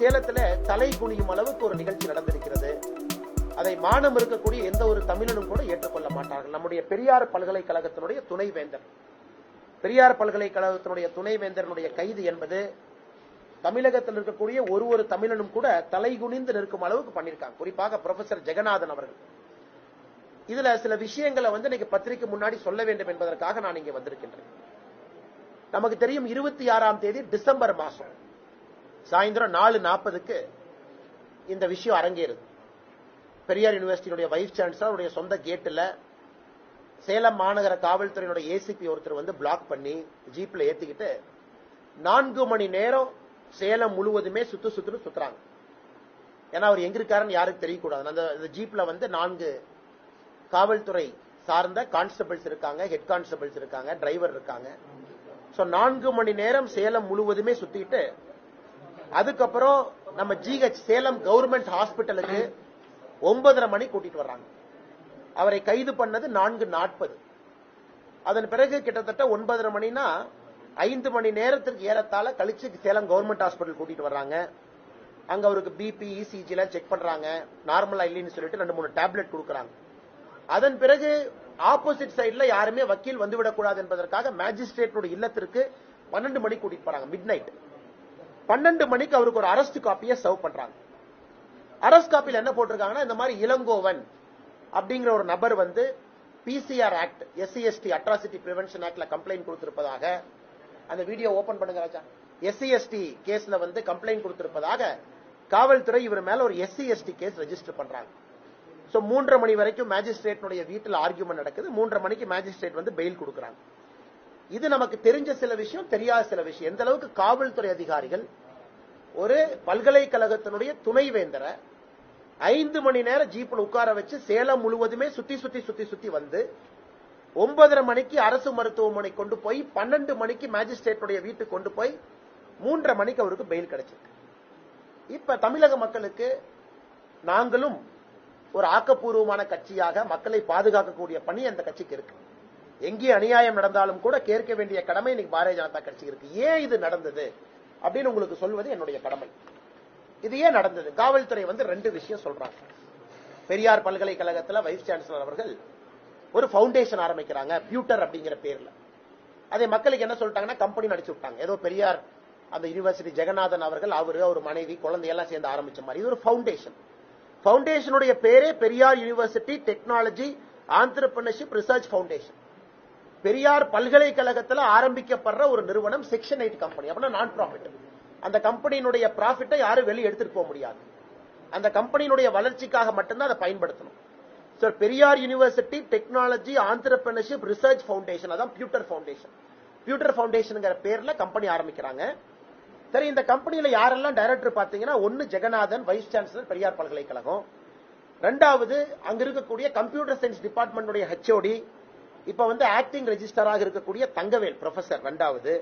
சேலத்துல தலை குனியும் அளவுக்கு ஒரு நிகழ்ச்சி நடந்திருக்கிறது. அதை மானம் இருக்கக்கூடிய எந்த ஒரு தமிழனும் கூட ஏற்றுக்கொள்ள மாட்டார்கள். நம்முடைய பெரியார் பல்கலைக்கழகத்தினுடைய துணைவேந்தர். பெரியார் பல்கலைக்கழகத்தினுடைய துணைவேந்தரனுடைய கைது என்பது தமிழகத்தில் இருக்கக்கூடிய ஒரு ஒரு தமிழனும் கூட தலை குனிந்து நிற்கும் அளவுக்கு பண்ணியிருக்காங்க. குறிப்பாக ப்ரொஃபசர் ஜெகநாதன் அவர்கள். இதுல சில விஷயங்களை வந்து இன்னைக்கு பத்திரிக்கை முன்னாடி சொல்ல வேண்டும் என்பதற்காக நான் இங்கே வந்திருக்கின்றேன். நமக்கு தெரியும் இருபத்தி ஆறாம் தேதி டிசம்பர் மாசம் சாயந்தரம் நாலு நாற்பதுக்கு இந்த விஷயம் அரங்கேறுது. பெரியார் யூனிவர்சிட்டியுடைய வைஸ் சான்சலருடைய சொந்த கேட்டில் சேலம் மாநகர காவல்துறையினுடைய ஏசிபி ஒருத்தர் வந்து பிளாக் பண்ணி ஜீப்ல ஏத்திக்கிட்டு நான்கு மணி நேரம் சேலம் முழுவதுமே சுத்து சுத்துன்னு சுத்துறாங்க. ஏன்னா அவர் எங்க இருக்காருன்னு யாருக்கு தெரியக்கூடாது. அந்த அந்த ஜீப்ல வந்து நான்கு காவல்துறை சார்ந்த கான்ஸ்டபிள்ஸ் இருக்காங்க ஹெட் கான்ஸ்டபிள்ஸ் இருக்காங்க டிரைவர் இருக்காங்க. சோ நான்கு மணி நேரம் சேலம் முழுவதுமே சுத்திட்டு அதுக்கப்புறம் நம்ம ஜிஹெச் சேலம் கவர்மெண்ட் ஹாஸ்பிட்டலுக்கு ஒன்பதரை மணி கூட்டிட்டு வர்றாங்க. அவரை கைது பண்ணது நான்கு நாற்பது. அதன் பிறகு கிட்டத்தட்ட ஒன்பதரை மணினா ஐந்து மணி நேரத்திற்கு ஏறத்தாழ கழிச்சு சேலம் கவர்மெண்ட் ஹாஸ்பிட்டல் கூட்டிட்டு வர்றாங்க. அங்க அவருக்கு பிபி இசிஜி எல்லாம் செக் பண்றாங்க. நார்மலா இல்லைன்னு சொல்லிட்டு ரெண்டு மூணு டேப்லெட் கொடுக்கறாங்க. அதன் பிறகு ஆப்போசிட் சைட்ல யாருமே வக்கீல் வந்துவிடக்கூடாது என்பதற்காக மேஜிஸ்ட்ரேட்டோட இல்லத்திற்கு பன்னெண்டு மணிக்கு கூட்டிட்டு போறாங்க மிட் நைட் பன்னெண்டு மணிக்கு அவருக்கு ஒரு அரஸ்ட் காப்பியை சர்வ் பண்றாங்க. அரஸ்ட் காப்பியில் என்ன போட்டிருக்காங்கன்னா இந்த மாதிரி இளங்கோவன் அப்படிங்கிற ஒரு நபர் வந்து PCR act SC ST atrocity prevention ஆக்ட்ல complaint கொடுத்திருப்பதாக அந்த வீடியோ ஓபன் பண்ணுங்க ராஜா. எஸ்சிஎஸ்டி கேஸ்ல வந்து கம்ப்ளைண்ட் கொடுத்திருப்பதாக காவல்துறை இவர் மேல ஒரு எஸ்சிஎஸ்டி கேஸ் ரெஜிஸ்டர் பண்றாங்க. சோ மூன்றரை மணி வரைக்கும் மேஜிஸ்ட்ரேட்னுடைய வீட்டில் ஆர்கியூமெண்ட் நடக்குது. மூன்றரை மணிக்கு மேஜிஸ்ட்ரேட் வந்து பெயில் கொடுக்குறாங்க. இது நமக்கு தெரிஞ்ச சில விஷயம் தெரியாத சில விஷயம். எந்த அளவுக்கு காவல்துறை அதிகாரிகள் ஒரு பல்கலைக்கழகத்தினுடைய துணைவேந்தரை ஐந்து மணி நேரம் ஜீப்ல உட்கார வச்சு சேலம் முழுவதுமே சுத்தி சுத்தி சுத்தி சுத்தி வந்து ஒன்பதரை மணிக்கு அரசு மருத்துவமனை கொண்டு போய் பன்னெண்டு மணிக்கு மேஜிஸ்ட்ரேட்டுடைய வீட்டுக்கு கொண்டு போய் மூன்றரை மணிக்கு அவருக்கு பெயில் கிடைச்சிருக்கு. இப்ப தமிழக மக்களுக்கு நாங்களும் ஒரு ஆக்கப்பூர்வமான கட்சியாக மக்களை பாதுகாக்கக்கூடிய பணி அந்த கட்சிக்கு இருக்கு. எங்கே அநியாயம் நடந்தாலும் கூட கேட்க வேண்டிய கடமை இன்னைக்கு பாரதிய ஜனதா கட்சி இருக்கு. ஏன் இது நடந்தது? அப்படின்னு உங்களுக்கு சொல்வது என்னுடைய கடமை. இது ஏன் நடந்தது? காவல்துறை வந்து ரெண்டு விஷயம் சொல்றாங்க. பெரியார் பல்கலைக்கழகத்துல வைஸ் சான்சலர் அவர்கள் ஒரு ஃபவுண்டேஷன் ஆரம்பிக்கிறாங்க பியூட்டர் அப்படிங்கிற பேர்ல. அதை மக்களுக்கு என்ன சொல்லிட்டாங்கன்னா கம்பெனி நடிச்சு விட்டாங்க. ஏதோ பெரியார் அந்த யூனிவர்சிட்டி ஜெகநாதன் அவர்கள் அவரு அவர் மனைவி குழந்தையெல்லாம் சேர்ந்து ஆரம்பிச்ச மாதிரி. இது ஒரு ஃபவுண்டேஷன். ஃபவுண்டேஷனுடைய பேரே Periyar university technology entrepreneurship research foundation. Periyar பல்கலைக்கழகத்தில் ஆரம்பிக்கப்படுற ஒரு நிறுவனம் செக்ஷன் எயிட் கம்பெனி அப்படின்னா நான் ப்ராஃபிட் அந்த கம்பெனியினுடைய ப்ராஃபிட்டை யாரும் வெளியே எடுத்துட்டு போக முடியாது. அந்த கம்பெனியினுடைய வளர்ச்சிக்காக மட்டும்தான் அதை பயன்படுத்தணும். Sir Periyar university technology entrepreneurship research foundation அதான் பியூட்டர் ஃபவுண்டேஷன் பியூட்டர் ஃபவுண்டேஷனுங்கிற பேர்ல கம்பெனி ஆரம்பிக்கிறாங்க. சரி இந்த கம்பெனியில யாரெல்லாம் டைரக்டர் பாத்தீங்கன்னா ஒன்னு ஜெகநாதன் வைஸ் சான்சலர் பெரியார் பல்கலைக்கழகம். ரெண்டாவது அங்க இருக்கக்கூடிய கம்ப்யூட்டர் சயின்ஸ் டிபார்ட்மெண்ட் ஹெச்ஓடி இப்ப வந்து ஆக்டிங் ரெஜிஸ்டராக இருக்கக்கூடிய தங்கவேல் ப்ரொஃபசர் ரெண்டாவது.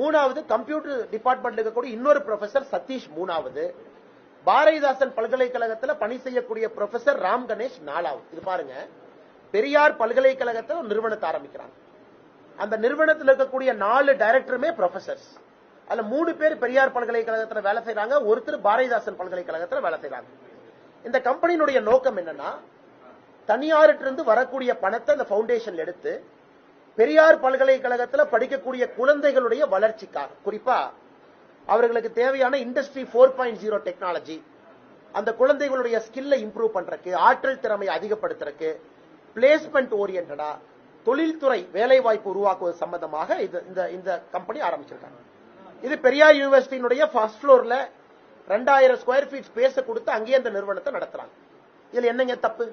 மூணாவது கம்ப்யூட்டர் டிபார்ட்மெண்ட் இருக்கக்கூடிய இன்னொரு ப்ரொஃபசர் சதீஷ் மூணாவது. பாரதிதாசன் பல்கலைக்கழகத்துல பணி செய்யக்கூடிய ப்ரொஃபசர் ராம் கணேஷ் நாலாவது. இது பாருங்க. பெரியார் பல்கலைக்கழகத்தில் ஒரு நிறுவனத்தை ஆரம்பிக்கிறாங்க. அந்த நிறுவனத்தில் இருக்கக்கூடிய நாலு டைரக்டருமே ப்ரொஃபசர்ஸ் அதுல மூணு பேர் பெரியார் பல்கலைக்கழகத்துல வேலை செய்யறாங்க ஒருத்தர் பாரதிதாசன் பல்கலைக்கழகத்துல வேலை செய்யறாங்க இந்த கம்பெனியினுடைய நோக்கம் என்னன்னா தனியாரிட்டிருந்து வரக்கூடிய பணத்தை அந்த பவுண்டேஷன் எடுத்து பெரியார் பல்கலைக்கழகத்தில் படிக்கக்கூடிய குழந்தைகளுடைய வளர்ச்சிக்காக குறிப்பா அவர்களுக்கு தேவையான industry four point zero technology அந்த குழந்தைகளுடைய ஸ்கில்லை இம்ப்ரூவ் பண்றதுக்கு ஆற்றல் திறமையை அதிகப்படுத்துறதுக்கு பிளேஸ்மெண்ட் ஓரியன்டா தொழில்துறை வேலை வாய்ப்பு உருவாக்குவது சம்பந்தமாக இது இந்த இந்த கம்பெனி ஆரம்பிச்சிருக்காங்க. இது பெரியார் யூனிவர்சிட்டியினுடைய ஃபர்ஸ்ட் ஃப்ளோர்ல ரெண்டாயிரம் ஸ்கொயர் ஃபீட் ஸ்பேஸ் கொடுத்து அங்கேயே அந்த நிறுவனத்தை நடத்துறாங்க. இதுல என்னங்க தப்பு?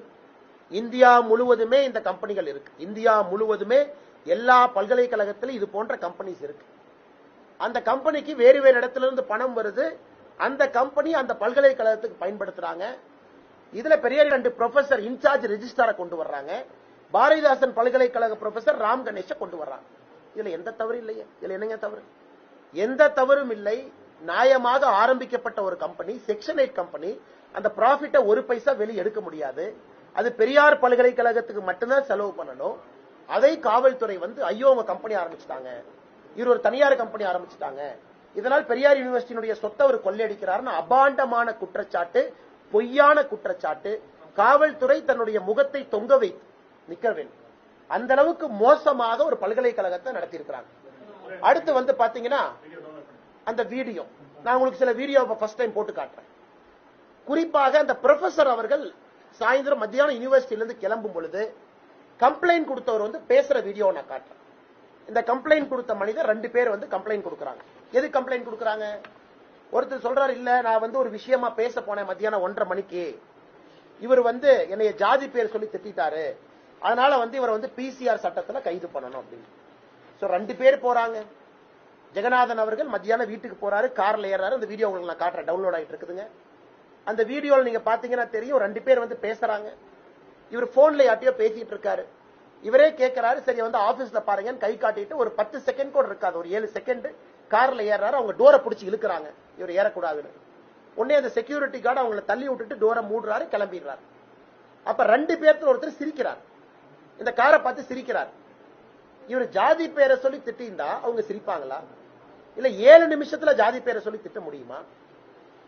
இந்தியா முழுவதுமே இந்த கம்பெனிகள் இருக்கு. இந்தியா முழுவதுமே எல்லா பல்கலைக்கழகத்திலும் இது போன்ற கம்பெனிஸ் இருக்கு. அந்த கம்பெனிக்கு வேறு வேறு இடத்துல இருந்து பணம் வருது. அந்த கம்பெனி அந்த பல்கலைக்கழகத்துக்கு பயன்படுத்துறாங்க. இதுல பெரிய ரெண்டு ப்ரொஃபசர் இன்சார்ஜ் ரெஜிஸ்டாரை கொண்டு வர்றாங்க. பாரதிதாசன் பல்கலைக்கழக ப்ரொஃபசர் ராம் கணேஷ கொண்டு வர்றாங்க. இதுல எந்த தவறு இல்லையே. இதுல என்னங்க தவறு? எந்த தவறும் இல்லை. நியாயமாக ஆரம்பிக்கப்பட்ட ஒரு கம்பெனி செக்ஷன் எயிட் கம்பெனி. அந்த ப்ராஃபிட்டை ஒரு பைசா வெளியே எடுக்க முடியாது. அது பெரியார் பல்கலைக்கழகத்துக்கு மட்டும்தான் செலவு பண்ணணும். அதை காவல்துறை வந்து ஐயோ அவங்க கம்பெனி ஆரம்பிச்சுட்டாங்க. இவர் ஒரு தனியார் கம்பெனி ஆரம்பிச்சுட்டாங்க. இதனால் பெரியார் யூனிவர்சிட்டியினுடைய சொத்தை அவர் கொள்ளையடிக்கிறார்னு அபாண்டமான குற்றச்சாட்டு பொய்யான குற்றச்சாட்டு. காவல்துறை தன்னுடைய முகத்தை தொங்க வைத்து நிக்க வேண்டும். அந்த அளவுக்கு மோசமாக ஒரு பல்கலைக்கழகத்தை நடத்தியிருக்கிறாங்க. அடுத்து வந்து பாத்தீங்கன்னா அந்த வீடியோ. நான் உங்களுக்கு சில வீடியோ ஃபர்ஸ்ட் டைம் போட்டு காட்டுறேன். குறிப்பாக அந்த ப்ரொஃபசர் அவர்கள் சாயந்தரம் மத்தியானம் யூனிவர்சிட்டியிலிருந்து கிளம்பும் பொழுது கம்ப்ளைண்ட் கொடுத்தவர் வந்து பேசுற வீடியோ நான் காட்டுறேன். இந்த கம்ப்ளைண்ட் கொடுத்த மனிதர் ரெண்டு பேர் வந்து கம்ப்ளைண்ட் கொடுக்கறாங்க. எது கம்ப்ளைண்ட் கொடுக்கறாங்க? ஒருத்தர் சொல்றாரு இல்ல நான் வந்து ஒரு விஷயமா பேச போனேன் மத்தியானம் ஒன்றரை மணிக்கு. இவர் வந்து என்னைய ஜாதி பேர் சொல்லி திட்டாரு. அதனால வந்து இவரை வந்து பிசிஆர் சட்டத்துல கைது பண்ணணும் அப்படின்னு. சோ ரெண்டு பேர் போறாங்க. ஜெகநாதன் அவர்கள் மத்தியானம் வீட்டுக்கு போறாரு கார்ல ஏறாரு அந்த வீடியோ உங்களுக்கு நான் காட்டுறேன். டவுன்லோட் ஆகிட்டு இருக்குதுங்க. அந்த வீடியோல நீங்க பாத்தீங்கன்னா தெரியும் ரெண்டு பேர் வந்து பேசுறாங்க. இவர் போன்ல யார்ட்டையோ பேசிட்டு இருக்காரு. இவரே கேட்கிறாரு சரி வந்து ஆபீஸ்ல பாருங்கன்னு கை காட்டிட்டு ஒரு பத்து செகண்ட் கூட இருக்காது. ஒரு ஏழு செகண்ட் கார்ல ஏறாரு அவங்க டோரை பிடிச்சி இழுக்கிறாங்க. இவர் ஏறக்கூடாதுன்னு. உடனே அந்த செக்யூரிட்டி கார்டு அவங்கள தள்ளி விட்டுட்டு டோரை மூடுறாரு கிளம்பிடுறாரு. அப்ப ரெண்டு பேர்த்துல ஒருத்தர் சிரிக்கிறார். இந்த காரை பார்த்து சிரிக்கிறார். இவர் ஜாதி பேரை சொல்லி திட்டிருந்தா அவங்க சிரிப்பாங்களா? இல்ல ஏழு நிமிஷத்துல ஜாதி பேரை சொல்லி திட்ட முடியுமா?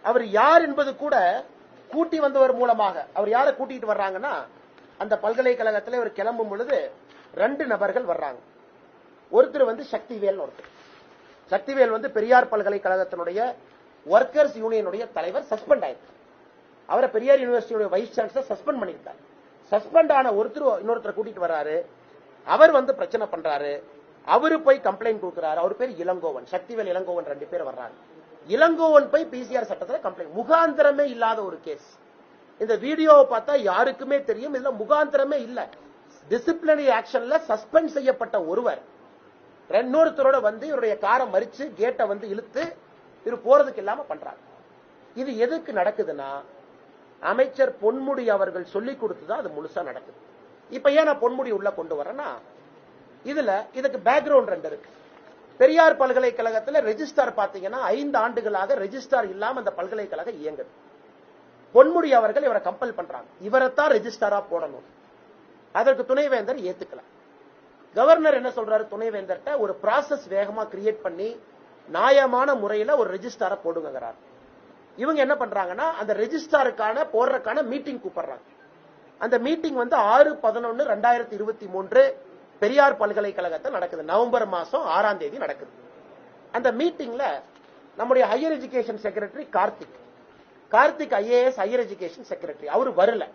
அவர் யார் என்பது கூட கூட்டி வந்தவர் மூலமாக. அவர் யாரை கூட்டிட்டு வர்றாங்கன்னா அந்த பல்கலைக்கழகத்துல இவர் கிளம்பும் பொழுது ரெண்டு நபர்கள் வர்றாங்க. ஒருத்தர் வந்து சக்திவேல் ஒருத்தர். சக்திவேல் வந்து பெரியார் பல்கலைக்கழகத்தினுடைய ஒர்க்கர்ஸ் யூனியனுடைய தலைவர் சஸ்பெண்ட் ஆயிருக்கு அவரை பெரியார் யூனிவர்சிட்டியுடைய வைஸ் சான்சலர் சஸ்பெண்ட் பண்ணிருக்காரு சஸ்பெண்ட் ஆன ஒருத்தர் இன்னொருத்தர் கூட்டிட்டு வர்றாரு. அவர் வந்து பிரச்சனை பண்றாரு. அவரு போய் கம்ப்ளைண்ட் கொடுக்கிறாரு. அவர் பேர் இளங்கோவன். சக்திவேல் இளங்கோவன் ரெண்டு பேர் வர்றாங்க. இளங்கோவன் போய் பிசிஆர் சட்டத்தில் கம்ப்ளைண்ட் முகாந்திரமே இல்லாத ஒரு கேஸ் இந்த வீடியோவை பார்த்தா யாருக்குமே தெரியும் இதுல முகாந்திரமே இல்ல. டிசிப்ளினரி ஆக்ஷன்ல சஸ்பெண்ட் செய்யப்பட்ட ஒருவர். இன்னொருத்தரோட வந்து இவருடைய காரை மறிச்சு கேட்டை வந்து இழுத்து இவர் போறதுக்கு இல்லாம பண்றாங்க இது எதுக்கு நடக்குதுன்னா அமைச்சர் பொன்முடி அவர்கள் சொல்லி கொடுத்துதான் அது முழுசா நடக்குது. இப்ப ஏன் நான் பொன்முடி உள்ள கொண்டு வரேன்னா இதுல இதுக்கு பேக்ரவுண்ட் ரெண்டு இருக்கு. பெரியார் பல்கலைக்கழகத்துல ரெஜிஸ்டார் பாத்தீங்கன்னா ஐந்து ஆண்டுகளாக ரெஜிஸ்டார் இல்லாம அந்த பல்கலைக்கழகம் இயங்குது. பொன்முடி அவர்கள் இவரை கம்பல் பண்றாங்க. இவரைத்தான் ரெஜிஸ்டாரா போடணும். அதற்கு துணைவேந்தர் ஏத்துக்கல. கவர்னர் என்ன சொல்றாரு? துணைவேந்தர்கிட்ட ஒரு ப்ராசஸ் வேகமா கிரியேட் பண்ணி நியாயமான முறையில ஒரு ரெஜிஸ்டாரை போடுங்கிறார் இவங்க என்ன பண்றாங்கன்னா அந்த ரெஜிஸ்டாருக்கான போடுறதுக்கான மீட்டிங் கூப்பிடுறாங்க. அந்த மீட்டிங் வந்து ஆறு பதினொன்னு ரெண்டாயிரத்தி இருபத்தி மூன்று பெரியார் பல்கலைக்கழகத்தில் நடக்குது. நவம்பர் மாசம் ஆறாம் தேதி நடக்குது. அந்த மீட்டிங்ல நம்முடைய higher education secretary Karthik. Karthik IAS higher education secretary அவரு வரல.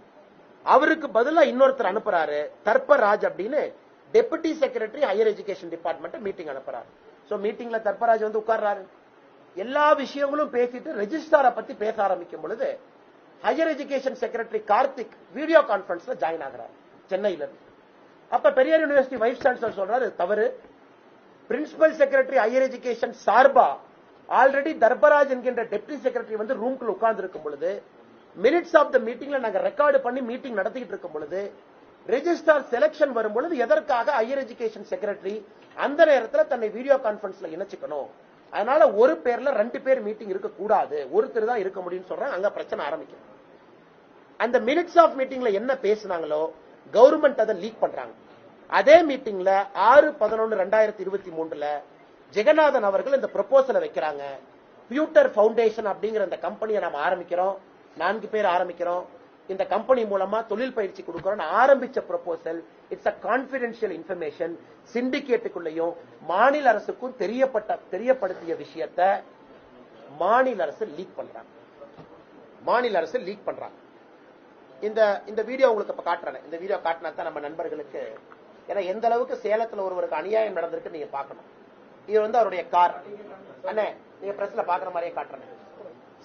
அவருக்கு பதிலா இன்னொருத்தர் அனுப்புறாரு. தர்பராஜ் அப்படின்னு deputy secretary higher education department meeting அனுப்புறாரு. சோ மீட்டிங்ல தர்பராஜ் வந்து உட்கார்றாரு. எல்லா விஷயங்களும் பேசிட்டு ரெஜிஸ்டாரை பத்தி பேச ஆரம்பிக்கும் பொழுது higher education secretary Karthik video கான்பரன்ஸ்ல join ஆகிறார். சென்னையில இருந்து அப்ப பெரியார் யூனிவர்சிட்டி வைஸ் சான்சலர் சொல்றாரு தவறு. பிரின்சிபல் செக்ரட்டரி ஹையர் எஜுகேஷன் சார்பா ஆல்ரெடி தர்பராஜ் என்கின்ற டெப்டி செக்ரட்டரி வந்து ரூம்குள்ள உட்கார்ந்து இருக்கும் பொழுது மினிட்ஸ் ஆஃப் த மீட்டிங்ல நாங்க ரெக்கார்டு பண்ணி மீட்டிங் நடத்திட்டு இருக்கும் பொழுது ரெஜிஸ்டார் செலக்ஷன் வரும் பொழுது எதற்காக ஹையர் எஜுகேஷன் செக்ரட்டரி அந்த நேரத்தில் தன்னை வீடியோ கான்பரன்ஸ்ல இணைச்சுக்கணும். அதனால ஒரு பேர்ல ரெண்டு பேர் மீட்டிங் இருக்க கூடாது ஒருத்தர் தான் இருக்க முடியும்னு சொல்றாங்க அங்க பிரச்சனை ஆரம்பிக்கும் அந்த மினிட்ஸ் ஆஃப் மீட்டிங்ல என்ன பேசினாங்களோ கவர்மெண்ட் அதை லீக் பண்றாங்க. அதே மீட்டிங்ல ஆறு பதினொன்னு ரெண்டாயிரத்தி இருபத்தி மூன்றுல ஜெகநாதன் அவர்கள் இந்த ப்ரொபோசலை வைக்கிறாங்க. பியூட்டர் ஃபவுண்டேஷன் அப்படிங்கிற இந்த கம்பெனியை நாம ஆரம்பிக்கிறோம். நான்கு பேர் ஆரம்பிக்கிறோம். இந்த கம்பெனி மூலமா தொழில் பயிற்சி கொடுக்கிறோம் ஆரம்பிச்ச proposal it's a confidential information சிண்டிகேட்டுக்குள்ளேயும் மாநில அரசுக்கும் தெரியப்பட்ட தெரியப்படுத்திய விஷயத்த மாநில அரசு லீக் பண்றாங்க. மாநில அரசு லீக் பண்றாங்க. இந்த இந்த வீடியோ உங்களுக்கு இப்ப காட்டுறேன். இந்த வீடியோ காட்டினா தான் நம்ம நண்பர்களுக்கு ஏன்னா எந்த அளவுக்கு சேலத்துல ஒருவருக்கு அநியாயம் நடந்திருக்கு நீங்க பார்க்கணும். இது வந்து அவருடைய கார். அண்ணே நீங்க பிரஸ்ல பாக்குற மாதிரியே காட்டுறேன்.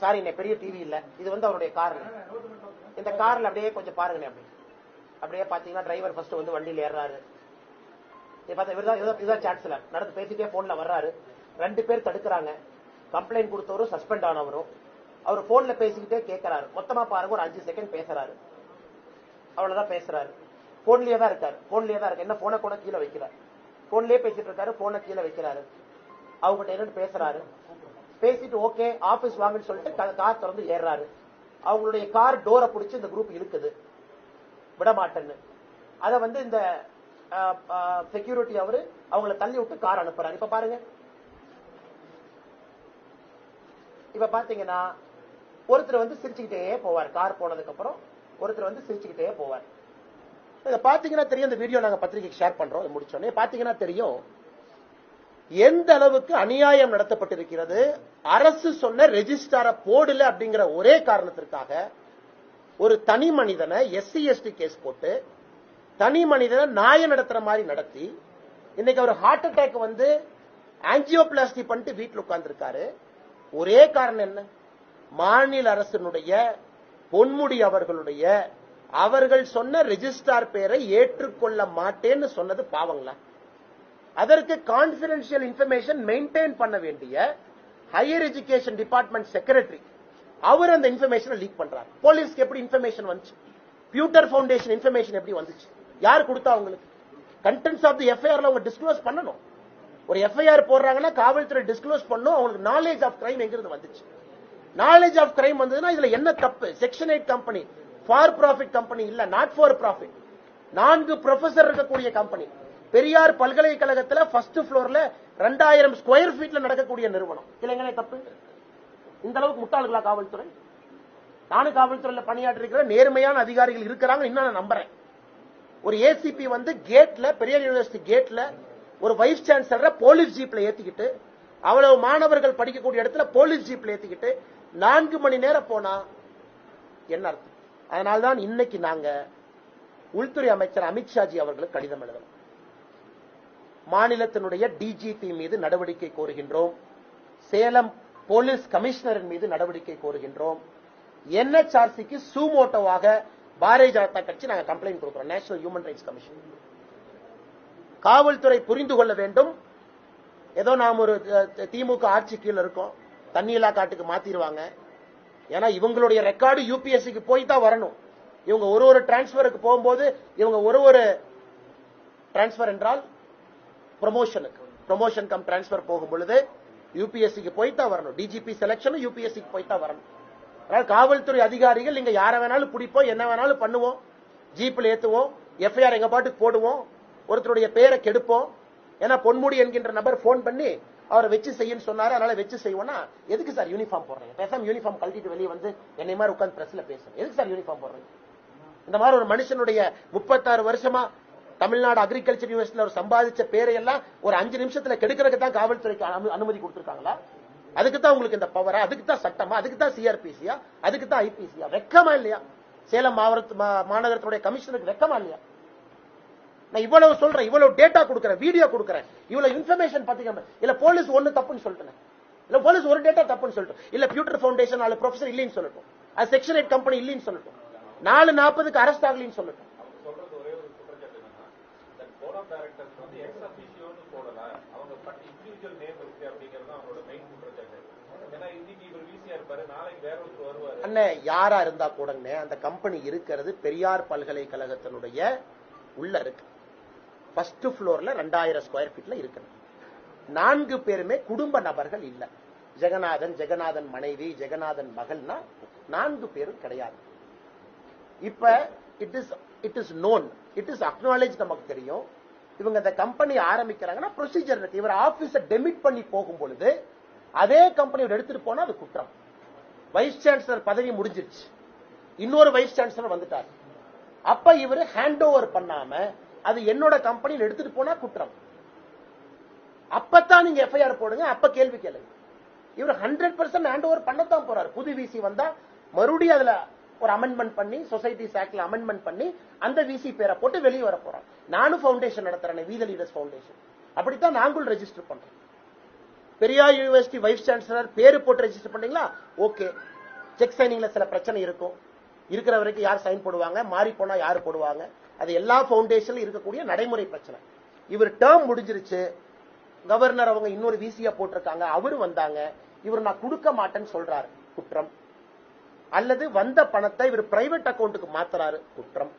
சாரி என்ன பெரிய டிவி இல்ல. இது வந்து அவருடைய கார் இந்த கார்ல அப்படியே கொஞ்சம் பாருங்க அப்படி அப்படியே பாத்தீங்கன்னா டிரைவர் ஃபர்ஸ்ட் வந்து வண்டியில ஏறாரு பார்த்தா இதுதான் இதுதான் சான்ஸ்ல நடந்து பேசிட்டே போன்ல வர்றாரு. ரெண்டு பேர் தடுக்கிறாங்க. Complaint கொடுத்தவரும் suspend ஆனவரும். அவர் போன்ல பேசிக்கிட்டே கேட்கறாரு மொத்தமா பாருங்க ஒரு அஞ்சு செகண்ட் பேசுறாரு. அவ்வளவுதான் பேசுறாரு. போன்லயே தான் இருக்காரு. போன்லயே தான் இருக்கு என்ன போன கூட கீழே வைக்கிறார் போன்லயே பேசிட்டு இருக்காரு போன கீழே வைக்கிறாரு. அவங்ககிட்ட என்னன்னு பேசுறாரு. பேசிட்டு ஓகே ஆபீஸ் வாங்கன்னு சொல்லிட்டு கார் திறந்து ஏறாரு அவங்களுடைய கார் டோரை பிடிச்சி இந்த குரூப் இருக்குது விடமாட்டேன்னு. அதை வந்து இந்த செக்யூரிட்டி அவரு அவங்கள தள்ளி விட்டு கார் அனுப்புறாரு. இப்ப பாருங்க. இப்ப பாத்தீங்கன்னா ஒருத்தர் வந்து சிரிச்சுக்கிட்டே போவார். கார் போனதுக்கு அப்புறம் ஒருத்தர் வந்து சிரிச்சுக்கிட்டே போவார். இத பாத்தீங்கன்னா தெரியும் இந்த வீடியோ நாங்க பத்திரிகைக்கு ஷேர் பண்றோம் அதை முடிச்சோடனே பாத்தீங்கன்னா தெரியும். எந்த அளவுக்கு அநியாயம் நடத்தப்பட்டிருக்கிறது அரசு சொன்ன ரெஜிஸ்டார போடல அப்படிங்கிற ஒரே காரணத்திற்காக ஒரு தனி மனிதனை எஸ்சி எஸ்டி கேஸ் போட்டு தனி மனிதனை நாய நடத்துற மாதிரி நடத்தி இன்னைக்கு அவர் ஹார்ட் அட்டாக் வந்து ஆன்ஜியோபிளாஸ்டி பண்ணிட்டு வீட்டில் உட்கார்ந்துருக்காரு. ஒரே காரணம் என்ன? மாநில அரசினுடைய பொன்முடி அவர்களுடைய அவர்கள் சொன்ன ரெஜிஸ்டார் பேரை ஏற்றுக்கொள்ள மாட்டேன்னு சொன்னது பாவங்களா? அதற்கு கான்பிடென்சியல் இன்ஃபர்மேஷன் மெயின்டைன் பண்ண வேண்டிய ஹையர் எஜுகேஷன் டிபார்ட்மெண்ட் செக்ரட்டரி அவர் அந்த இன்ஃபர்மேஷனை லீக் பண்றாரு. போலீஸ்க்கு எப்படி இன்ஃபர்மேஷன் வந்துச்சு? பியூட்டர் ஃபவுண்டேஷன் இன்ஃபர்மேஷன் எப்படி வந்துச்சு? யார் கொடுத்தா அவங்களுக்கு? கண்டென்ட்ஸ் ஆஃப் தி எஃப்ஐஆர்ல அவங்க டிஸ்க்ளோஸ் பண்ணணும். ஒரு எஃப்ஐஆர் போடுறாங்கன்னா காவல்துறை டிஸ்க்ளோஸ் பண்ணும். அவங்களுக்கு நாலேஜ் ஆஃப் கிரைம் எங்கிருந்து வந்துச்சு? நாலேஜ் ஆஃப் கிரைம் வந்ததுன்னா இதுல என்ன தப்பு? Section eight company for profit company இல்ல நாட் ஃபார் ப்ராஃபிட் நான்கு ப்ரொஃபசர் இருக்கக்கூடிய கம்பெனி பெரியார் பல்கலைக்கழகத்துல ஃபர்ஸ்ட் ஃப்ளோர்ல ரெண்டாயிரம் ஸ்கொயர் ஃபீட்ல நடக்கக்கூடிய நிறுவனம். இல்லைங்களே தப்பு? இந்த அளவுக்கு முட்டாளுகளா காவல்துறை? நானும் காவல்துறையில பணியாற்றிருக்கிற நேர்மையான அதிகாரிகள் இருக்கிறாங்க இன்னும் நான் நம்புறேன். ஒரு ஏசிபி வந்து கேட்ல பெரியார் யூனிவர்சிட்டி கேட்ல ஒரு வைஸ் சான்சலரை போலீஸ் ஜீப்ல ஏத்திக்கிட்டு அவ்வளவு மாணவர்கள் படிக்கக்கூடிய இடத்துல போலீஸ் ஜீப்ல ஏத்திக்கிட்டு நான்கு மணி நேரம் போனா என்ன அர்த்தம்? அதனால்தான் இன்னைக்கு நாங்க உள்துறை அமைச்சர் அமித்ஷாஜி அவர்களுக்கு கடிதம் எழுதணும். மாநிலத்தினுடைய டிஜிபி மீது நடவடிக்கை கோருகின்றோம். சேலம் போலீஸ் கமிஷனரின் மீது நடவடிக்கை கோருகின்றோம். என்எச்ஆர்சிக்கு சூமோட்டோவாக பாரதிய ஜனதா கட்சி நாங்கள் கம்ப்ளைண்ட் கொடுக்கிறோம். நேஷனல் ஹியூமன் ரைட்ஸ் கமிஷன் காவல்துறை புரிந்து கொள்ள வேண்டும். ஏதோ நாம் ஒரு திமுக ஆட்சி கீழே இருக்கோம். தண்ணியில்லா காட்டுக்கு மாத்திருவாங்க. ஏன்னா இவங்களுடைய ரெக்கார்டு யூபிஎஸ்சிக்கு போய் தான் வரணும். இவங்க ஒரு ஒரு டிரான்ஸ்பருக்கு போகும்போது இவங்க ஒரு ஒரு டிரான்ஸ்பர் என்றால் ப்ரொமோஷனுக்கு ப்ரொமோஷன் கம் டிரான்ஸ்பர் போகும் பொழுது யூபிஎஸ்சிக்கு போய் தான் வரணும். டிஜிபி செலக்ஷனும் யூபிஎஸ்சிக்கு போய் தான் வரணும். அதனால காவல்துறை அதிகாரிகள் நீங்க யாரை வேணாலும் பிடிப்போம் என்ன வேணாலும் பண்ணுவோம். ஜீப்ல ஏத்துவோம் எஃப்ஐஆர் எங்க பாட்டுக்கு போடுவோம் ஒருத்தருடைய பேரை கெடுப்போம். ஏன்னா பொன்முடி என்கின்ற நபர் போன் பண்ணி அவரை வச்சு செய்யுன்னு சொன்னாரு அதனால வச்சு செய்வோம்னா எதுக்கு சார் யூனிஃபார்ம் போடுறீங்க பேசாம யூனிஃபார்ம் கழட்டிட்டு வெளியே வந்து என்னை மாதிரி உட்காந்து பிரஸ்ல பேசுறேன் எதுக்கு சார் யூனிஃபார்ம் போடுறீங்க இந்த மாதிரி ஒரு மனுஷனுடைய முப்பத்தாறு வருஷமா தமிழ்நாடு அக்ரிகல்ச்சர் யூனிவர்சிட்டியில ஒரு சம்பாதிச்ச பேரையெல்லாம் ஒரு அஞ்சு நிமிஷத்துல கெடுக்கிறதுக்கு தான் காவல்துறைக்கு அனு- அனுமதி கொடுத்துருக்காங்களா? அதுக்கு தான் உங்களுக்கு இந்த பவரா அதுக்கு தான் சட்டமா அதுக்கு தான் சிஆர்பிசியா அதுக்கு தான் ஐபிசியா வெக்கமா இல்லையா? சேலம் மாவட்ட மா- மாநகரத்துடைய கமிஷனருக்கு வெக்கமா இல்லையா? நான் இவ்வளவு சொல்றேன் இவ்வளவு டேட்டா கொடுக்கறேன் வீடியோ கொடுக்கறேன். இவ்வளவு இன்ஃபர்மேஷன் பாத்தீங்க இல்ல போலீஸ் ஒண்ணு தப்புன்னு சொல்லிட்டேன். இல்ல போலீஸ் ஒரு டேட்டா தப்புன்னு சொல்லிட்டோம். இல்ல பியூட்டர் ஃபவுண்டேஷன் நாலு ப்ரொஃபசர் இல்லைன்னு சொல்லட்டும். அது செக்ஷன் எயிட் கம்பெனி இல்லைன்னு சொல்லட்டும். நாலு நாற்பதுக்கு அரெஸ்ட் ஆகலைன்னு சொல்லட்டும். யாரா இருந்தா கூடங்க அந்த கம்பெனி இருக்கிறது பெரியார் பல்கலைக்கழகத்தினுடைய உள்ள இருக்கு. ஃபர்ஸ்ட் ஃப்ளோர்ல ரெண்டாயிரம் ஸ்கொயர் ஃபீட்ல இருக்கு நான்கு பேருமே குடும்ப நபர்கள் இல்லை. ஜெகநாதன் ஜெகநாதன் மனைவி ஜெகநாதன் மகள்னா நான்கு பேரும் கிடையாது. இப்ப it is it is known it is acknowledge நமக்கு தெரியும். இவங்க இந்த கம்பெனி ஆரம்பிக்கிறாங்கன்னா ப்ரொசீஜர் இருக்கு. இவர் ஆபீஸ டெமிட் பண்ணி போகும் பொழுது அதே கம்பெனி எடுத்துட்டு போனா அது குற்றம். வைஸ் சான்சலர் பதவி முடிஞ்சிருச்சு. இன்னொரு வைஸ் சான்சலர் வந்துட்டார். அப்ப இவர் ஹேண்ட் ஓவர் பண்ணாம அது என்னோட கம்பெனியில் எடுத்துட்டு போனா குற்றம். அப்பத்தான் நீங்க எஃப்ஐஆர் போடுங்க அப்ப கேள்வி கேளுங்க. இவர் ஹண்ட்ரட் பர்சன்ட் ஹேண்ட் ஓவர் பண்ணத்தான் போறாரு. புது விசி வந்தா மறுபடியும் அதுல ஒரு அமெண்ட்மெண்ட் பண்ணி சொசைட்டி ஆக்ட்ல அமெண்ட்மெண்ட் பண்ணி அந்த விசி பேரை போட்டு வெளியே வர போறோம். நானும் ஃபவுண்டேஷன் நடத்துறேன் வீத லீடர்ஸ் ஃபவுண்டேஷன் அப்படித்தான் நாங்களும் ரெஜிஸ்டர் பண்றோம். பெரியார் யூனிவர்சிட்டி வைஸ் சான்சலர் பேரு போட்டு ரெஜிஸ்டர் பண்ணீங்களா? ஓகே செக் சைனிங்ல சில பிரச்சனை இருக்கும். இருக்கிற வரைக்கும் யார் சைன் போடுவாங்க? மாறி போனா யாரு போடுவாங்க? அது எல்லா பவுண்டேஷன்ல இருக்கக்கூடிய நடைமுறை பிரச்சனை. இவர் டேர்ம் முடிஞ்சிருச்சு. கவர்னர் அவங்க இன்னொரு விசியா போட்டிருக்காங்க. அவரு வந்தாங்க. இவர் நான் கொடுக்க மாட்டேன்னு சொல்றாரு. குற்றம். அல்லது வந்த பணத்தை இவர் பிரைவேட் அக்கௌண்ட்டுக்கு மாத்துறாரு. குற்றம்.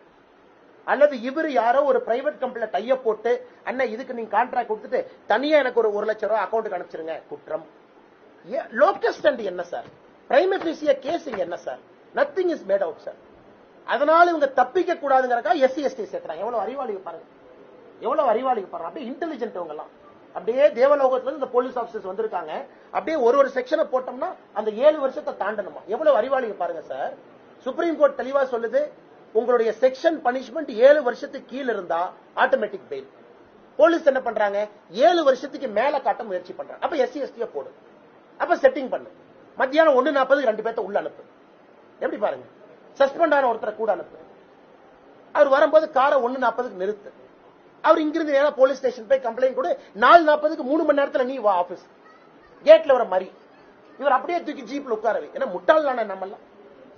அல்லது இவர் யாரோ ஒரு பிரைவேட் கம்பெனில டைய போட்டு அண்ணன் இதுக்கு நீங்க கான்ட்ராக்ட் கொடுத்துட்டு தனியா எனக்கு ஒரு ஒரு லட்சம் ரூபாய் அக்கௌண்ட்டுக்கு அனுப்பிச்சிருங்க. குற்றம். லோக்கஸ்ட் அண்ட் என்ன சார் பிரைமேசிய கேஸ் இங்க என்ன sir nothing is made out sir அதனால இவங்க தப்பிக்க கூடாதுங்கிறக்கா எஸ்சி எஸ்டி சேர்க்கிறாங்க எவ்வளவு அறிவாளிக்கு பாருங்க. எவ்வளவு அறிவாளிக்கு பாருங்க. அப்படியே இன்டெலிஜென்ட் அவங்க எல்லாம் அப்படியே தேவலோகத்துல இந்த போலீஸ் ஆபீசர்ஸ் வந்திருக்காங்க. அப்படியே ஒரு ஒரு செக்ஷனை போட்டோம்னா அந்த ஏழு வருஷத்தை தாண்டணுமா? எவ்வளவு அறிவாளிக்கு பாருங்க சார் சுப்ரீம் கோர்ட் தெளிவா சொல்லுது உங்களுடைய செக்ஷன் பனிஷ்மெண்ட் ஏழு வருஷத்துக்கு கீழ இருந்தா ஆட்டோமேட்டிக் பெயில் போலீஸ் என்ன பண்றாங்க? ஏழு வருஷத்துக்கு மேல காட்ட முயற்சி பண்றாங்க. அப்ப எஸ்சி எஸ்டிய போடு. அப்ப செட்டிங் பண்ணு. மத்தியானம் ஒன்னு நாற்பது ரெண்டு பேர்த்த உள்ள அனுப்பு. எப்படி பாருங்க? சஸ்பெண்ட் ஆன ஒருத்தரை கூட அனுப்பு. அவர் வரும்போது காரை ஒண்ணு நாற்பதுக்கு நிறுத்து. அவர் இங்கிருந்து நேரா போலீஸ் ஸ்டேஷன் போய் கம்ப்ளைண்ட் கொடு. நாலு நாற்பதுக்கு மூணு மணி நேரத்துல நீ வா ஆபீஸ் கேட்ல வர மாதிரி. இவர் அப்படியே தூக்கி ஜீப்ல உட்காரவை ஏன்னா முட்டாள் தானே நம்மெல்லாம்.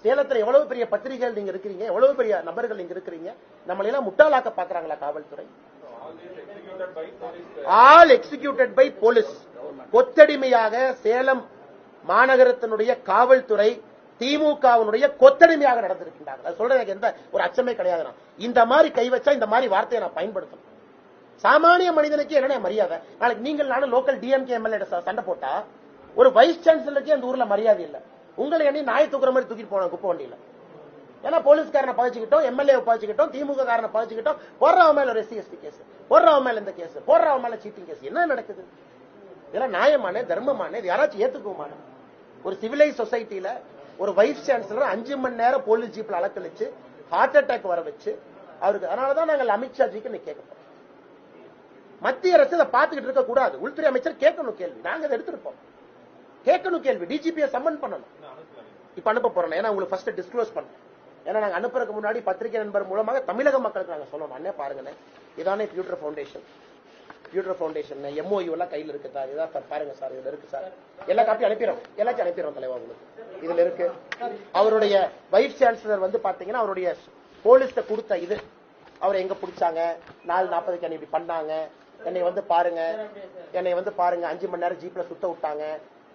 சேலத்துல எவ்வளவு பெரிய பத்திரிகைகள் நீங்க இருக்கிறீங்க? எவ்வளவு பெரிய நபர்கள் நீங்க இருக்கிறீங்க? நம்மள எல்லாம் முட்டாளாக்க பாக்குறாங்களா காவல்துறை? ஆல் எக்ஸிக்யூட்டட் பை போலீஸ் கொத்தடிமையாக சேலம் மாநகரத்தினுடைய காவல்துறை திமுகவினுடைய கொத்தடிமையாக நடந்திருக்கின்றார்கள். அது சொல்றது எனக்கு எந்த ஒரு அச்சமே கிடையாது நான். இந்த மாதிரி கை வச்சா இந்த மாதிரி வார்த்தையை நான் பயன்படுத்தணும். சாமானிய மனிதனுக்கு என்ன மரியாதை? நாளைக்கு நீங்கள் நானும் லோக்கல் டிஎம்கே எம்எல்ஏ சண்டை போட்டா ஒரு வைஸ் சான்சலருக்கே அந்த ஊர்ல மரியாதை இல்ல. உங்களை எண்ணி நாய் தூக்குற மாதிரி தூக்கிட்டு போன குப்பை வண்டியில. ஏன்னா போலீஸ்காரனை பழிச்சுக்கிட்டோம் எம்எல்ஏ பழிச்சுக்கிட்டோம் திமுக காரனை பழிச்சுக்கிட்டோம் போடுறவன் மேல ஒரு எஸ்சி எஸ்டி கேஸ் போடுறவன் மேல இந்த கேஸ் போடுறவன் மேல சீட்டிங் கேஸ் என்ன நடக்குது? இதெல்லாம் நியாயமான தர்மமான இது யாராச்சும் ஏத்துக்குமான ஒரு சிவிலைஸ் சொசைட்டில ஒரு வைஸ் சான்சலர் அஞ்சு மணி நேரம் போலீஸ் ஜீப்ல அலக்கழிச்சு ஹார்ட் அட்டாக் வர வச்சு அவருக்கு அதனாலதான் நாங்கள் அமித்ஷாஜிக்கு இன்னைக்கு கேட்க போறோம். மத்திய அரசு அதை பார்த்துக்கிட்டு இருக்க கூடாது. உள்துறை அமைச்சர் கேட்கணும் கேள்வி. நாங்க அதை எடுத்திருப்போம். கேட்கணும் கேள்வி. டிஜிபியை சம்மன் பண்ணணும். இப்ப அனுப்ப போறோம். ஏன்னா உங்களுக்கு ஃபர்ஸ்ட் டிஸ்க்ளோஸ் பண்ணணும். ஏன்னா நாங்க அனுப்புறதுக்கு முன்னாடி பத்திரிகை நண்பர் மூலமாக தமிழக மக்களுக்கு நாங்க சொல்லணும். அண்ணே பாருங்கண்ணே இதானே future foundation future foundation MoU எல்லாம் கையில் இருக்கு சார். இதான் சார் பாருங்க சார் இதுல இருக்கு சார். எல்லா காப்பி அனுப்பிடுறோம். எல்லாத்தையும் அனுப்பிடுறோம் தலைவா உங்களுக்கு. இதுல இருக்கு. அவருடைய வைஸ் சான்சலர் வந்து பாத்தீங்கன்னா அவருடைய போலீஸ்ட கொடுத்த இது. அவரை எங்க பிடிச்சாங்க? நாலு நாற்பதுக்கு என்னை இப்படி பண்ணாங்க. என்னை வந்து பாருங்க. என்னை வந்து பாருங்க. அஞ்சு மணி நேரம் ஜீப்ல சுத்த விட்டாங்க.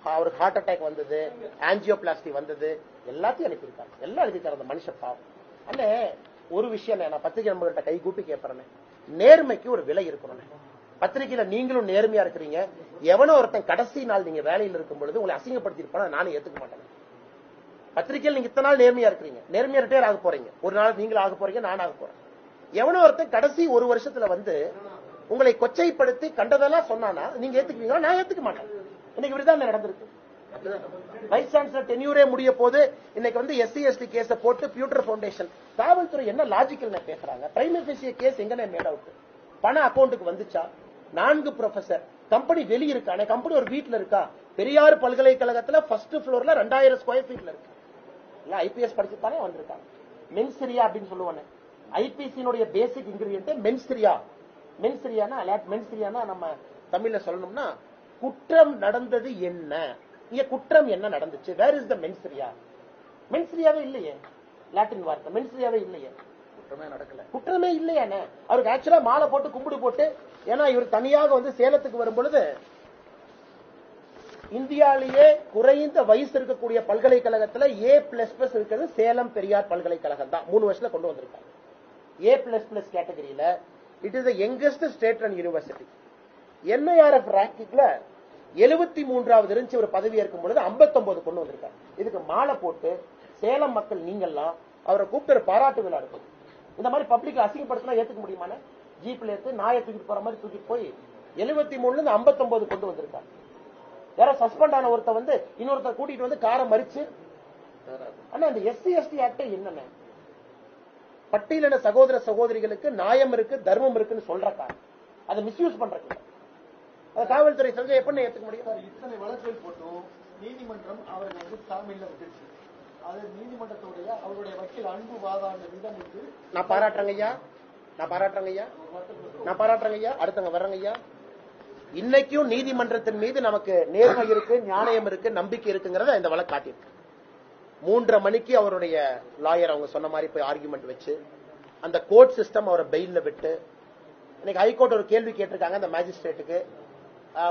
அவருக்கு ஹார்ட் அட்டாக் வந்தது. ஆஞ்சியோபிளாஸ்டி வந்தது. எல்லாத்தையும் அனுப்பியிருக்காங்க. எல்லாம் அனுப்பியிருக்காரு அந்த மனுஷ பாவம். அண்ணே ஒரு விஷயம் நான் பத்திரிகை நம்பர்கிட்ட கை கூப்பி கேட்பறேன் நேர்மைக்கு ஒரு விலை இருக்கணும் பத்திரிகையில நீங்களும் நேர்மையா இருக்கிறீங்க. எவனோ ஒருத்தன் கடைசி நாள் நீங்க வேலையில் இருக்கும் பொழுது உங்களை அசிங்கப்படுத்திருப்பான நானும் ஏத்துக்க மாட்டேன். பத்திரிகையில் நீங்க இத்தனை நாள் நேர்மையா இருக்கிறீங்க. நேர்மையா ரிட்டையர் ஆக போறீங்க. ஒரு நாள் நீங்களும் ஆக போறீங்க நான் ஆக போறேன். எவனோ ஒருத்தன் கடைசி ஒரு வருஷத்துல வந்து உங்களை கொச்சைப்படுத்தி கண்டதெல்லாம் சொன்னானா நீங்க ஏத்துக்குவீங்களா? நான் ஏத்துக்க மாட்டேன். இன்னைக்கு இப்படிதான் நடந்திருக்கு? வைஸ் சான்சலர் டென்யூரே முடிய போது இன்னைக்கு வந்து எஸ்சி எஸ்டி கேஸ போட்டு பியூட்டர் ஃபவுண்டேஷன் காவல்துறை என்ன லாஜிக்கல் பேசுறாங்க பிரைமரி கேஸ் எங்கனே மேட் அவுட் பண அக்கௌண்ட்டுக்கு வந்துச்சா? நான்கு ப்ரொஃபசர் கம்பெனி வெளிய இருக்கா கம்பெனி ஒரு வீட்ல இருக்கா? பெரியார் பல்கலைக்கழகத்துல ஃபர்ஸ்ட் ஃப்ளோர்ல ரெண்டாயிரம் ஸ்கொயர் ஃபீட்ல இருக்கு. இல்ல ஐபிஎஸ் படிச்சுதானே வந்திருக்காங்க மென்சிரியா அப்படின்னு சொல்லுவானே. ஐபிசியினுடைய பேசிக் இன்கிரியன்ட் மென்சிரியா மென்சிரியானா மென்சிரியானா நம்ம தமிழ்ல சொல்லணும்னா குற்றம் நடந்தது என்ன? இங்க குற்றம் என்ன நடந்துச்சு? வேர் இஸ் த மென்சிரியா மென்சிரியாவே இல்லையே. லாட்டின் வார்த்தை. மென்சிரியாவே இல்லையே. குற்றமே நடக்கல. குற்றமே இல்லையானே அவருக்கு ஆக்சுவலா மாலை போட்டு கும்பிடு போட்டு ஏன்னா இவர் தனியாக வந்து சேலத்துக்கு வரும் பொழுது இந்தியாலேயே குறைந்த வயசு இருக்கக்கூடிய பல்கலைக்கழகத்துல ஏ பிளஸ் பிளஸ் இருக்கிறது சேலம் பெரியார் பல்கலைக்கழகம் தான். மூணு வருஷத்துல கொண்டு வந்திருக்காங்க ஏ பிளஸ் பிளஸ் கேட்டகரியில it is the youngest state and university NIRF ரேங்கிங்ல எழுபத்தி மூன்றாவது இருந்துச்சு. ஒரு பதவி ஏற்கும் பொழுது 59 கொண்டு வந்திருக்காங்க இதுக்கு மாலை போட்டு சேலம் மக்கள் நீங்கள்லாம் அவரை கூப்பிட்டு பாராட்டு விழா இருக்கும் இந்த மாதிரி பப்ளிக் அசிங்கப்படுத்தினா ஏத்துக்க முடியுமானே ஜீப்ல ஏத்து நாயை தூக்கிட்டு போற மாதிரி தூக்கிட்டு போய் எழுபத்தி மூணுல இருந்து 59 கொண்டு வந்திருக்காங்க யாரோ சஸ்பெண்ட் ஆன ஒருத்த வந்து இன்னொருத்தர் கூட்டிட்டு வந்து காரை மறிச்சு ஆனா இந்த எஸ்சி எஸ்டி ஆக்டே என்னென்ன பட்டியலின சகோதர சகோதரிகளுக்கு நியாயம் இருக்கு தர்மம் இருக்குன்னு சொல்ற காரணம். அதை மிஸ்யூஸ் பண்றது அதை காவல்துறை செஞ்சா எப்படி ஏத்துக்க முடியும்? இத்தனை வழக்குகள் போட்டும் நீதிமன்றம் அவர்கள் வந்து ஜாமீன்ல விட்டுருச்சு அது நீதிமன்றத்துடைய அவருடைய வக்கீல் அன்பு வாதாட விதம் வந்து நான் பாராட்டுறேங்க ஐயா. நான் பாராட்டுறேங்க ஐயா. நான் பாராட்டுறேங்க ஐயா. அடுத்தவங்க வர்றேங்க ஐயா. இன்னைக்கும் நீதிமன்றத்தின் மீது நமக்கு நேர்மை இருக்கு நியாயம் இருக்கு நம்பிக்கை இருக்குங்கிறத இந்த வழக்கு காட்டியிருக்கு. மூன்றரை மணிக்கு அவருடைய லாயர் அவங்க சொன்ன மாதிரி போய் ஆர்குமெண்ட் வச்சு அந்த கோர்ட் சிஸ்டம் அவரை பெயில்ல விட்டு இன்னைக்கு ஹைகோர்ட் ஒரு கேள்வி கேட்டிருக்காங்க அந்த மேஜிஸ்ட்ரேட்டுக்கு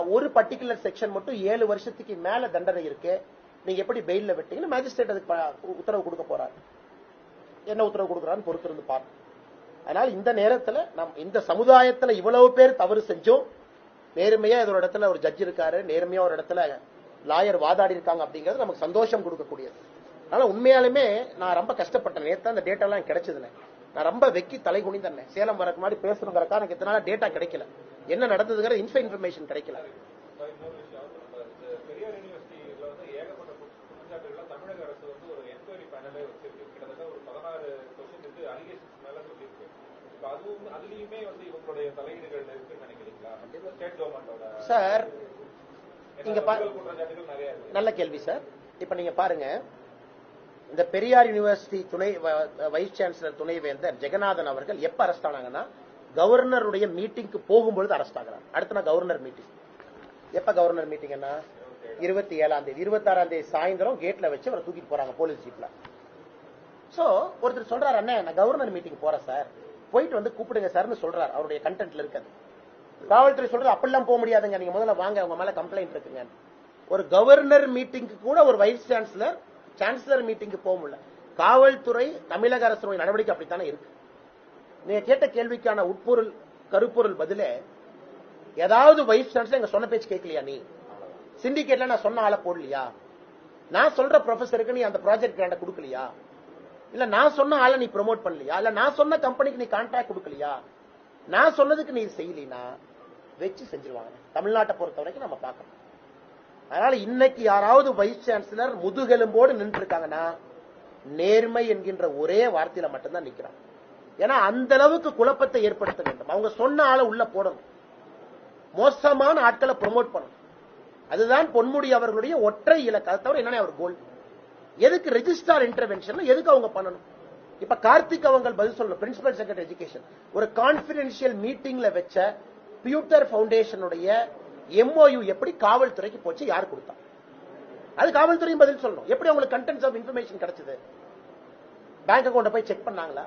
ஒரு பர்டிகுலர் செக்ஷன் மட்டும் ஏழு வருஷத்துக்கு மேல தண்டனை இருக்கு. நீங்க எப்படி பெயில்ல விட்டீங்கன்னு மேஜிஸ்ட்ரேட் அதுக்கு உத்தரவு கொடுக்க போறாரு. என்ன உத்தரவு கொடுக்குறான்னு பொறுத்திருந்து பார்ப்போம் அதனால இந்த நேரத்துல நம் இந்த சமுதாயத்துல இவ்வளவு பேர் தவறு செஞ்சோம். நேர்மையா இதோட இடத்துல ஒரு ஜட்ஜ் இருக்காரு நேர்மையா ஒரு இடத்துல லாயர் வாதாடி இருக்காங்க அப்படிங்கிறது நமக்கு சந்தோஷம் கொடுக்கக்கூடியது. அதனால உண்மையாலுமே நான் ரொம்ப கஷ்டப்பட்டேன். நேத்து அந்த டேட்டா எல்லாம் நான் ரொம்ப வெக்கி தலை குனிந்தேன். சேலம் வரக்கு மாதிரி பேசணுங்கிறக்கா எனக்கு இத்தனை டேட்டா கிடைக்கல. என்ன நடந்ததுங்கிற இன்ஃபோ இன்ஃபர்மேஷன் கிடைக்கல இப்ப இன்னொரு விஷயம் நம்ம இந்த பெரியார் யூனிவர்சிட்டியில வந்து ஏகப்பட்ட குற்ற- குற்றச்சாட்டுகள்லாம் தமிழக அரசு வந்து ஒரு என்கொயரி பேனலே வச்சிருக்கு கிட்டத்தட்ட ஒரு பதினாறு கொஸ்டின் அலிகேஷன்ஸ் மேல சொல்லியிருக்கு இப்ப அதுவும் இவங்களுடைய தலையீடுகள் இருக்குன்னு நினைக்கிறீங்களா ஸ்டேட் கவர்மெண்டோட சார் இருக்கு. நல்ல கேள்வி சார் இப்ப நீங்க பாருங்க. இந்த பெரியார் யூனிவர்சிட்டி துணை வைஸ் சான்சலர் துணைவேந்தர் ஜெகநாதன் அவர்கள் எப்ப அரெஸ்ட் ஆனாங்கன்னா கவர்னருடைய மீட்டிங்க்கு போகும்பொழுது அரெஸ்ட் ஆகிறார். அடுத்த நாள் கவர்னர் மீட்டிங் எப்ப கவர்னர் மீட்டிங் என்ன இருபத்தி ஏழாம் தேதி. இருபத்தி ஆறாம் தேதி சாயந்தரம் கேட்ல வச்சு அவரை தூக்கிட்டு போறாங்க போலீஸ் ஜீப்ல சோ ஒருத்தர் சொல்றாரு அண்ணே நான் கவர்னர் மீட்டிங் போறேன் சார் போயிட்டு வந்து கூப்பிடுங்க சார்னு சொல்றாரு. அவருடைய கண்டென்ட்ல இருக்காது காவல்துறை சொல்றது அப்படிலாம் போக முடியாதுங்க. நீங்க முதல்ல வாங்க. உங்க மேல கம்ப்ளைண்ட் இருக்குங்க. ஒரு கவர்னர் மீட்டிங்க்கு கூட ஒரு வைஸ் சான்சலர் சான்சலர் மீட்டிங்க்கு போக முடியல. காவல்துறை தமிழக அரசுடைய நடவடிக்கை அப்படித்தானே இருக்கு. நீங்க கேட்ட கேள்விக்கான உட்பொருள் கருப்பொருள் பதிலே ஏதாவது வைஸ் சான்சலர் எங்க சொன்ன பேச்சு கேட்கலையா நீ? சிண்டிகேட்ல நான் சொன்ன ஆளை போடலையா? நான் சொல்ற ப்ரொஃபஸருக்கு நீ அந்த ப்ராஜெக்ட் கிராண்ட கொடுக்கலையா? இல்ல நான் சொன்ன ஆளை நீ ப்ரோமோட் பண்ணலையா? இல்ல நான் சொன்ன கம்பெனிக்கு நீ கான்ட்ராக்ட் கொடுக்கலையா? நான் சொன்னதுக்கு நீ செய்யலினா வச்சு செஞ்சிருவாங்க. தமிழ்நாட்டை பொறுத்த வரைக்கும் நம்ம பார்க்கணும். அதனால இன்னைக்கு யாராவது வைஸ் சான்சலர் முதுகெலும்போடு நின்று இருக்காங்கன்னா நேர்மை என்கின்ற ஒரே வார்த்தையில மட்டும்தான் நிக்கிறாங்க ஏன்னா அந்த அளவுக்கு குழப்பத்தை ஏற்படுத்த வேண்டும். அவங்க சொன்ன ஆளை உள்ள போடணும். மோசமான ஆட்களை ப்ரோமோட் பண்ணணும். அதுதான் பொன்முடி அவர்களுடைய ஒற்றை இலக்கு. அதை தவிர என்னன்னா அவர் கோல் எதுக்கு ரெஜிஸ்டார் இன்டர்வென்ஷன் எதுக்கு அவங்க பண்ணணும்? இப்ப கார்த்திக் அவங்க பதில் சொல்லணும் பிரின்சிபல் செக்ரட்டரி எஜுகேஷன் ஒரு கான்பிடென்சியல் மீட்டிங்ல வச்ச பியூட்டர் ஃபவுண்டேஷனுடைய எம்ஓயு எப்படி காவல்துறைக்கு போச்சு யார் கொடுத்தா? அது காவல்துறையும் பதில் சொல்லணும். எப்படி அவங்களுக்கு கண்டென்ட்ஸ் ஆஃப் இன்ஃபர்மேஷன் கிடைச்சது? பேங்க் அக்கௌண்ட போய் செக் பண்ணாங்களா?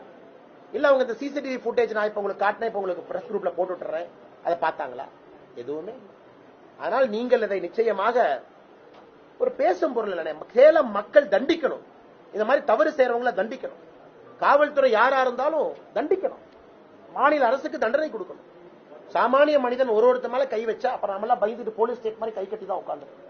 இல்ல அவங்க இந்த சிசிடிவி ஃபுட்டேஜ் நான் இப்ப உங்களுக்கு காட்டினேன் இப்ப உங்களுக்கு பிரஸ் குரூப்ல போட்டு விட்டுறேன் அதை பார்த்தாங்களா? எதுவுமே ஆனால் அதனால் நீங்கள் இதை நிச்சயமாக ஒரு பேசும் பொருள் இல்லை சேலம் மக்கள் தண்டிக்கணும். இந்த மாதிரி தவறு செய்யறவங்கள தண்டிக்கணும். காவல்துறை யாரா இருந்தாலும் தண்டிக்கணும். மாநில அரசுக்கு தண்டனை கொடுக்கணும். சாமானிய மனிதன் ஒரு ஒருத்த மேல கை வச்சா அப்புறம் நம்மளாம் பயந்துட்டு போலீஸ் ஸ்டேட் மாதிரி கை கட்டி தான் உட்காந்துருக்கோம்